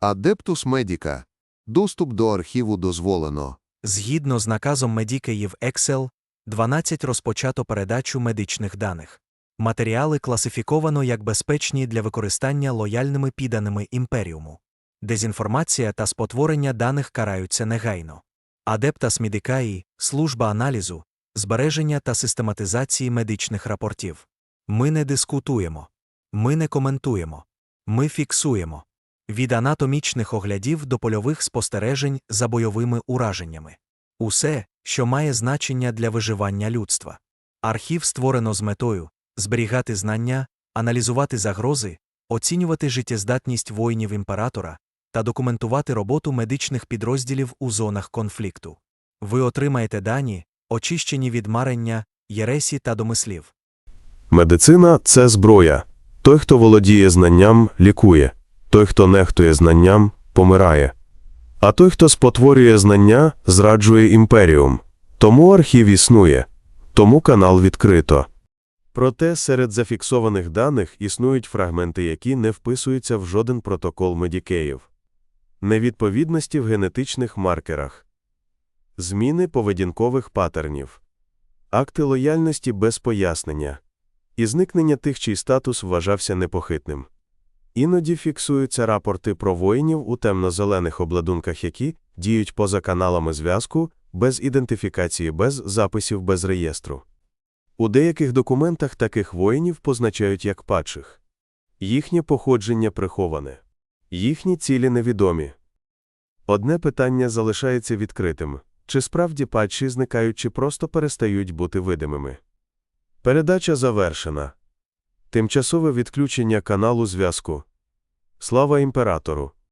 Адептус Медіка. Доступ до архіву дозволено. Згідно з наказом Медікеїв Excel 12 розпочато передачу медичних даних. Матеріали класифіковано як безпечні для використання лояльними підданими імперіуму. Дезінформація та спотворення даних караються негайно. Адептас Медикаї – служба аналізу, збереження та систематизації медичних рапортів. Ми не дискутуємо. Ми не коментуємо. Ми фіксуємо. Від анатомічних оглядів до польових спостережень за бойовими ураженнями. Усе, що має значення для виживання людства. Архів створено з метою зберігати знання, аналізувати загрози, оцінювати життєздатність воїнів імператора та документувати роботу медичних підрозділів у зонах конфлікту. Ви отримаєте дані, очищені від марення, єресі та домислів. Медицина це зброя. Той, хто володіє знанням, лікує. Той, хто нехтує знанням, помирає. А той, хто спотворює знання, зраджує імперіум. Тому архів існує. Тому канал відкрито. Проте серед зафіксованих даних існують фрагменти, які не вписуються в жоден протокол медікеїв. Невідповідності в генетичних маркерах. Зміни поведінкових патернів. Акти лояльності без пояснення. І зникнення тих, чий статус вважався непохитним. Іноді фіксуються рапорти про воїнів у темно-зелених обладунках, які діють поза каналами зв'язку, без ідентифікації, без записів, без реєстру. У деяких документах таких воїнів позначають як падших. Їхнє походження приховане. Їхні цілі невідомі. Одне питання залишається відкритим чи справді падші зникають, чи просто перестають бути видимими. Передача завершена. Тимчасове відключення каналу зв'язку. Слава імператору!